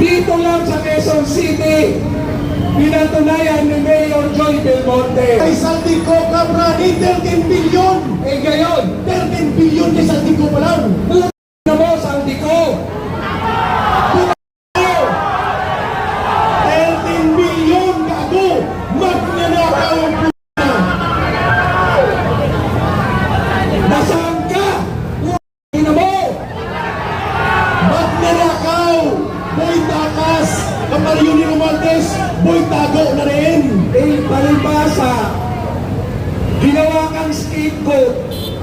Dito lang sa Quezon City, pinatunayan ni Mayor Joy Del Monte. Kay Saldico Cabra ni 13 bilyon. Eh ngayon, 13 bilyon kay Saldico pa lang. Romaldes. Boy tago na rin. Eh, palibasa, ginawa kang scapegoat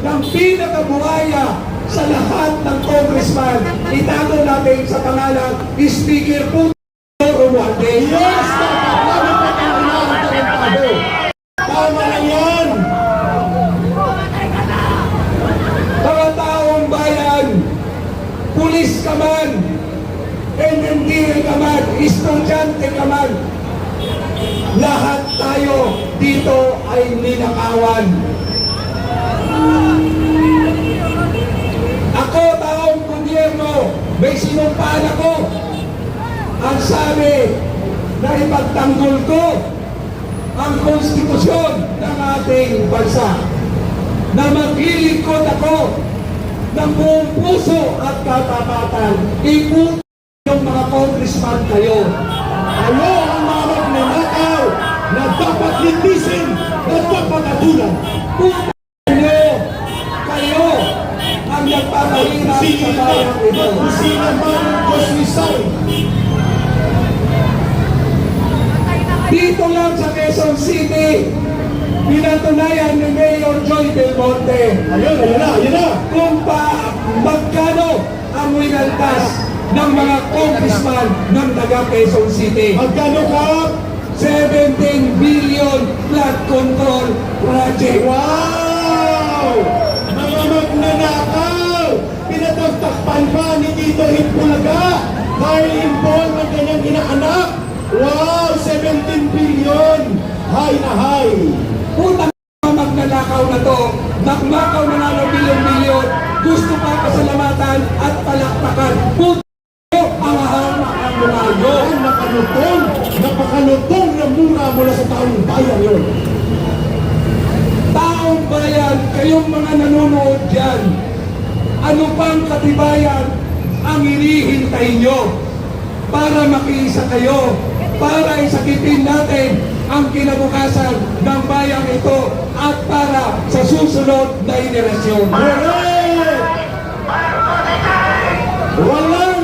ng pinakabuhaya sa lahat ng congressman. Itago natin sa pangalan Speaker Puto Romualdez. Yes, dapat namin pagkakailangan ang tarantado. Tama na yan. Mga taong bayan, pulis ka man, NMDA ka man, estudyante ka man, lahat tayo dito ay ninakawan. Ako, taong gobyerno, may sinumpaan ako. Ang sabi na ipagtanggol ko ang konstitusyon ng ating bansa na maglilingkod ako ng buong puso at katapatan. Iputo yung mga congressman kayo. Ano ang mga magnanakaw na dapat litisin at papagatulan? Puto nyo, kayo ang nagpapahirap sa bayan ito. Kusina Marcos Rizal. Dito lang sa Quezon City, pinatunayan ni Mayor Joy Del Monte Ayun, ayun na, ayun na. kung pa magkano ang winaldas ng mga congressman ng taga Quezon City. Magkano ka? 17 billion flood control project. Wow! Mga magnanakaw! Pinatagtakpan pa ni Tito Hitbulaga dahil impol ng kanyang inaanak. Wow! 17 billion! Hay na hay! Putang nanonood dyan, ano pang katibayan ang hinihintay nyo para makiisa kayo, para isakipin natin ang kinabukasan ng bayang ito at para sa susunod na. Correct! Walang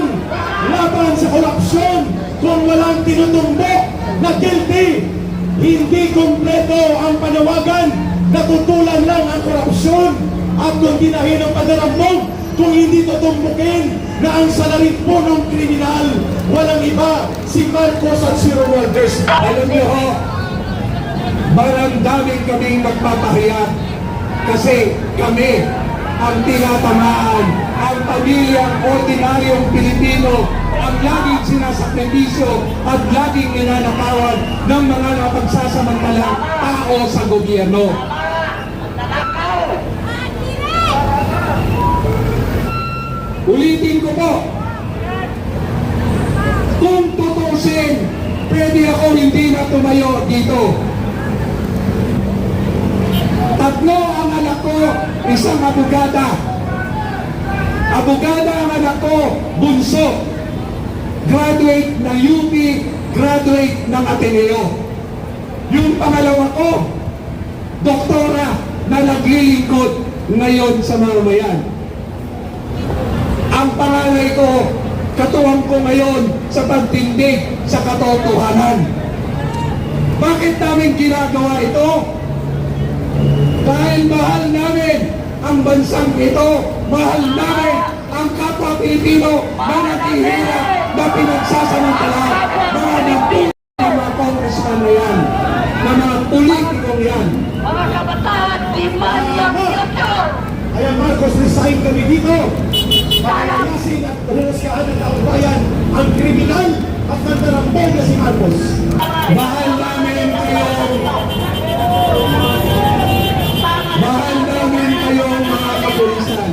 laban sa korupsyon kung walang tinutumbok na guilty. Hindi kompleto ang panawagan na tutulan lang ang korupsyon at kung dinahin ang padaramog kung hindi tutumbukin na ang salarin po ng kriminal walang iba si Marcos at si Romualdez. Alam niyo ho, maramdamin kaming magpapahiya kasi kami ang tinatamaan, ang pamilyang ordinaryong Pilipino, ang laging sinasakripisyo at laging ninanakawan ng mga napagsasamantalang tao sa gobyerno. Ulitin ko po, kung tutusin, pwede ako hindi na tumayo dito. Tatlo ang anak ko, isang abogada. Abogada ang anak ko, bunso. Graduate ng UP, graduate ng Ateneo. Yung pangalawa ko, doktora na naglilingkod ngayon sa mamamayan. Ang pangalay ko, katuwang ko ngayon sa pagtindig sa katotohanan. Bakit namin ginagawa ito? Dahil mahal namin ang bansang ito, mahal namin ang kapwa Pilipino na naghihirap na pinagsasamantala, mga nagpili ng mga congressman na yan, na mga politikong yan. Mga kabataan, di man lang! Kaya Marcos, resign kami dito. Pagkakasin at renunsyahan ng taong bayan ang kriminal at nandarambol na si Marcos. Mahal namin kayo, mahal namin kayo mga kapulisan.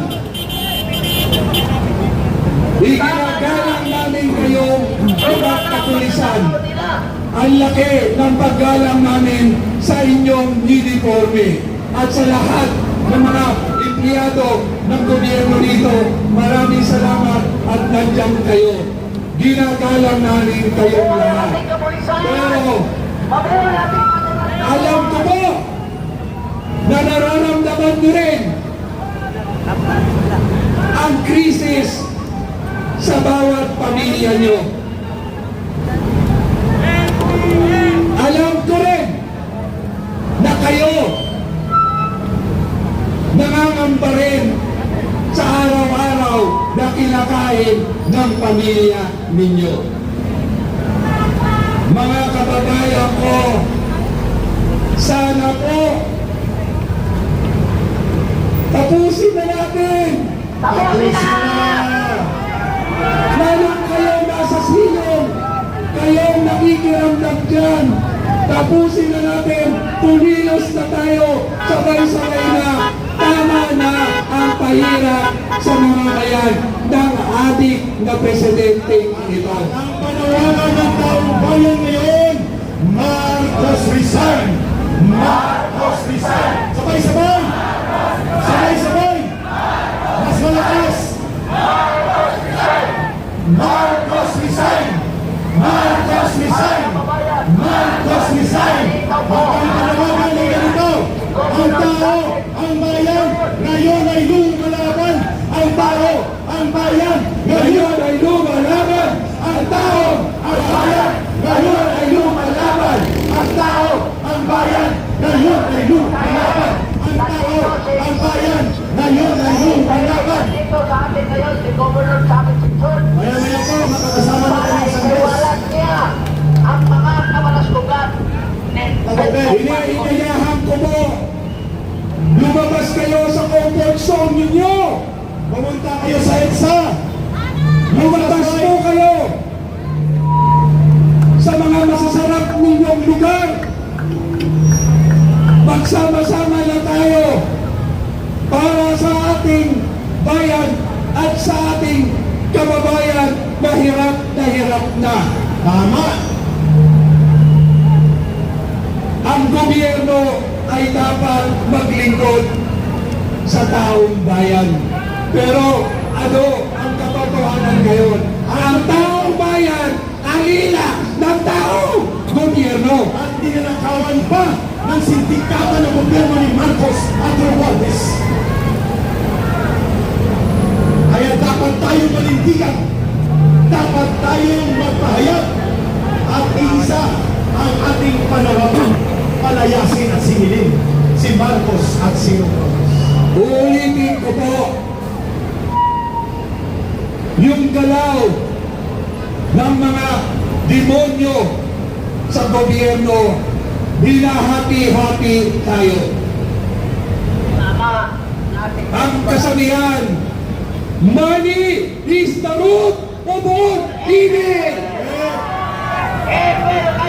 Iginagalang namin kayo mga katulisan, ang laki ng paggalang namin sa inyong uniforme at sa lahat ng mga empleyado ng gobyerno dito. Maraming salamat at nandiyan kayo. Ginagalang namin kayong lahat. Pero alam ko po na nararamdaman nyo rin ang krisis sa bawat pamilya nyo. Nangangamba rin sa araw-araw na kinakain ng pamilya ninyo. Mga kababayan ko, sana po tapusin na natin Tapusin na! Lalo kayo nasa silong, kayong nakikiramdam dyan. Tapusin na natin, tumilos na tayo, sabay-sabay na. Tama na ang pahirap sa mga bayan ng adik na presidente ito. Ang panawagan ng taong bayan ngayon, Marcos resign! Marcos resign! Sabay-sabay! Sabay-sabay! Mas malakas! Marcos resign! Ang bayan, ngayon ay lumalaban ang tao, ang bayan, ngayon ay lumalaban. Ang tao, ang bayan, ngayon ay lumalaban. Ang tao, ang bayan, ngayon ay lumalaban. Dito sa atin ngayon, si Governor Sabi Simpson, Maya maya po, makakasama ang isang beses. iwalat niya ang mga kawalaskugan. Iniingayahan ko po, lumabas kayo sa comfort zone ninyo. Kayo sa EDSA. Lumabas po kayo sa mga masasarap ninyong lugar. Magsama-sama na tayo para sa ating bayan at sa ating kababayan na hirap na hirap na. Tama. Ang gobyerno ay dapat maglingkod sa taong bayan. Pero ano ang katotohanan ngayon? Ang taong bayan, ang ila ng taong gobyerno. At dinanakawan pa ng sindikata ng gobyerno ni Marcos at Romualdez. Kaya dapat tayong manindigan, dapat tayong magpahayag at isa ang ating panawagan, palayasin at singilin si Marcos at si Romualdez. Uulitin ko po, yung galaw ng mga demonyo sa gobyerno, hinahati-hati tayo. Tama. Ang kasabihan, money is the root of all evil. Eh, pero